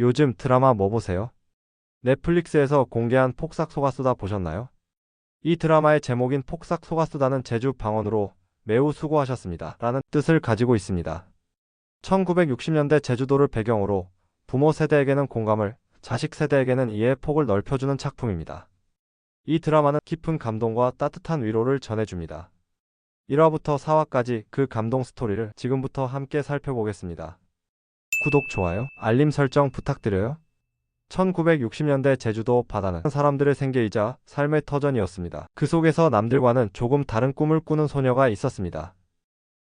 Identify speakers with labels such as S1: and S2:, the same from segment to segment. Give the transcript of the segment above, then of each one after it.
S1: 요즘 드라마 뭐 보세요? 넷플릭스에서 공개한 폭삭 속았수다 보셨나요? 이 드라마의 제목인 폭삭 속았수다는 제주 방언으로 매우 수고하셨습니다. 라는 뜻을 가지고 있습니다. 1960년대 제주도를 배경으로 부모 세대에게는 공감을, 자식 세대에게는 이해의 폭을 넓혀주는 작품입니다. 이 드라마는 깊은 감동과 따뜻한 위로를 전해줍니다. 1화부터 4화까지 그 감동 스토리를 지금부터 함께 살펴보겠습니다. 구독, 좋아요, 알림 설정 부탁드려요. 1960년대 제주도 바다는 사람들의 생계이자 삶의 터전이었습니다. 그 속에서 남들과는 조금 다른 꿈을 꾸는 소녀가 있었습니다.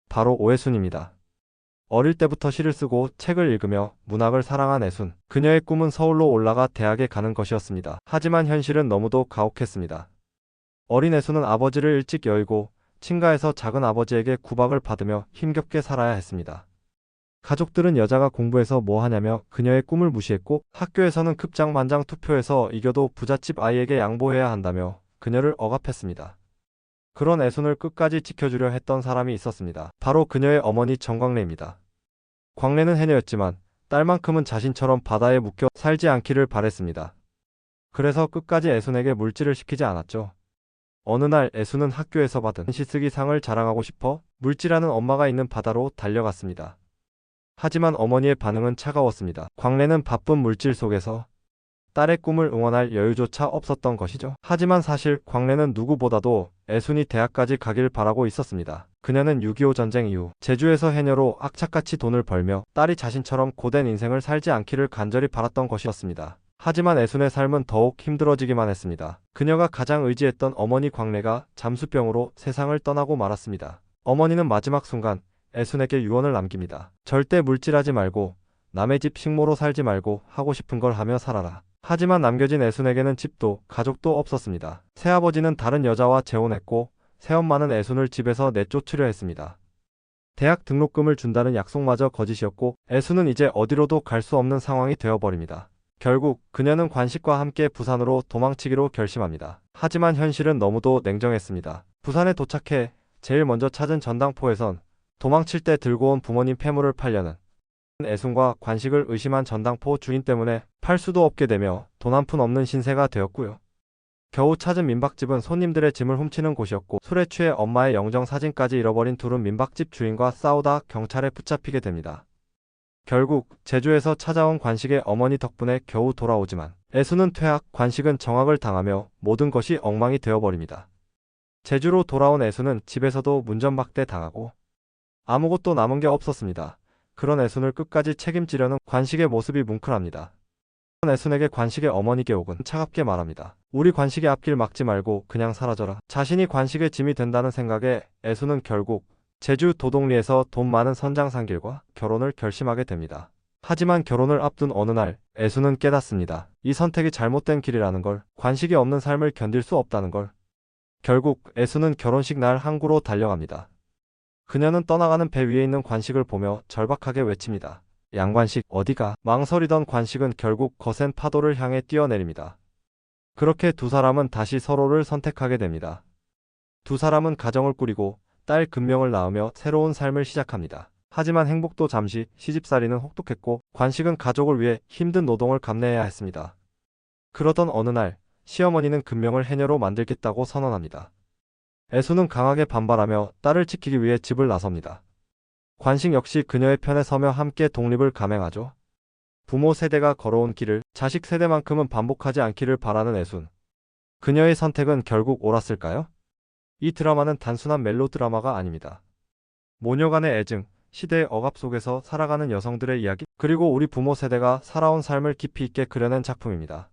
S1: 바로 오해순입니다. 어릴 때부터 시를 쓰고 책을 읽으며 문학을 사랑한 애순. 그녀의 꿈은 서울로 올라가 대학에 가는 것이었습니다. 하지만 현실은 너무도 가혹했습니다. 어린 애순은 아버지를 일찍 여의고 친가에서 작은 아버지에게 구박을 받으며 힘겹게 살아야 했습니다. 가족들은 여자가 공부해서 뭐 하냐며 그녀의 꿈을 무시했고 학교에서는 급장만장 투표에서 이겨도 부잣집 아이에게 양보해야 한다며 그녀를 억압했습니다. 그런 애순을 끝까지 지켜주려 했던 사람이 있었습니다. 바로 그녀의 어머니 정광래입니다. 광래는 해녀였지만 딸만큼은 자신처럼 바다에 묵혀 살지 않기를 바랬습니다. 그래서 끝까지 애순에게 물질을 시키지 않았죠. 어느 날 애순은 학교에서 받은 시쓰기 상을 자랑하고 싶어 물질하는 엄마가 있는 바다로 달려갔습니다. 하지만 어머니의 반응은 차가웠습니다. 광래는 바쁜 물질 속에서 딸의 꿈을 응원할 여유조차 없었던 것이죠. 하지만 사실 광래는 누구보다도 애순이 대학까지 가길 바라고 있었습니다. 그녀는 6.25 전쟁 이후 제주에서 해녀로 악착같이 돈을 벌며 딸이 자신처럼 고된 인생을 살지 않기를 간절히 바랐던 것이었습니다. 하지만 애순의 삶은 더욱 힘들어지기만 했습니다. 그녀가 가장 의지했던 어머니 광래가 잠수병으로 세상을 떠나고 말았습니다. 어머니는 마지막 순간 애순에게 유언을 남깁니다. 절대 물질하지 말고 남의 집 식모로 살지 말고 하고 싶은 걸 하며 살아라. 하지만 남겨진 애순에게는 집도 가족도 없었습니다. 새아버지는 다른 여자와 재혼했고 새엄마는 애순을 집에서 내쫓으려 했습니다. 대학 등록금을 준다는 약속마저 거짓이었고 애순은 이제 어디로도 갈 수 없는 상황이 되어버립니다. 결국 그녀는 관식과 함께 부산으로 도망치기로 결심합니다. 하지만 현실은 너무도 냉정했습니다. 부산에 도착해 제일 먼저 찾은 전당포에선 도망칠 때 들고 온 부모님 폐물을 팔려는 애순과 관식을 의심한 전당포 주인 때문에 팔 수도 없게 되며 돈 한 푼 없는 신세가 되었고요. 겨우 찾은 민박집은 손님들의 짐을 훔치는 곳이었고 술에 취해 엄마의 영정 사진까지 잃어버린 둘은 민박집 주인과 싸우다 경찰에 붙잡히게 됩니다. 결국 제주에서 찾아온 관식의 어머니 덕분에 겨우 돌아오지만 애수는 퇴학, 관식은 정학을 당하며 모든 것이 엉망이 되어버립니다. 제주로 돌아온 애수는 집에서도 문전박대 당하고 아무것도 남은 게 없었습니다. 그런 애순을 끝까지 책임지려는 관식의 모습이 뭉클합니다. 애순에게 관식의 어머니께 옥은 차갑게 말합니다. 우리 관식의 앞길 막지 말고 그냥 사라져라. 자신이 관식의 짐이 된다는 생각에 애순은 결국 제주 도동리에서 돈 많은 선장상길과 결혼을 결심하게 됩니다. 하지만 결혼을 앞둔 어느 날 애순은 깨닫습니다. 이 선택이 잘못된 길이라는 걸, 관식이 없는 삶을 견딜 수 없다는 걸. 결국 애순은 결혼식 날 항구로 달려갑니다. 그녀는 떠나가는 배 위에 있는 관식을 보며 절박하게 외칩니다. 양관식 어디가? 망설이던 관식은 결국 거센 파도를 향해 뛰어내립니다. 그렇게 두 사람은 다시 서로를 선택하게 됩니다. 두 사람은 가정을 꾸리고 딸 금명을 낳으며 새로운 삶을 시작합니다. 하지만 행복도 잠시 시집살이는 혹독했고 관식은 가족을 위해 힘든 노동을 감내해야 했습니다. 그러던 어느 날 시어머니는 금명을 해녀로 만들겠다고 선언합니다. 애수는 강하게 반발하며 딸을 지키기 위해 집을 나섭니다. 관식 역시 그녀의 편에 서며 함께 독립을 감행하죠. 부모 세대가 걸어온 길을 자식 세대만큼은 반복하지 않기를 바라는 애순. 그녀의 선택은 결국 옳았을까요? 이 드라마는 단순한 멜로 드라마가 아닙니다. 모녀 간의 애증, 시대의 억압 속에서 살아가는 여성들의 이야기, 그리고 우리 부모 세대가 살아온 삶을 깊이 있게 그려낸 작품입니다.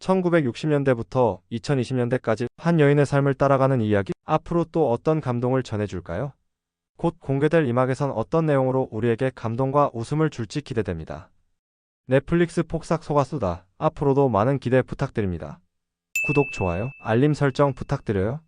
S1: 1960년대부터 2020년대까지 한 여인의 삶을 따라가는 이야기, 앞으로 또 어떤 감동을 전해줄까요? 곧 공개될 이막에선 어떤 내용으로 우리에게 감동과 웃음을 줄지 기대됩니다. 넷플릭스 폭삭 속았수다. 앞으로도 많은 기대 부탁드립니다. 구독, 좋아요, 알림 설정 부탁드려요.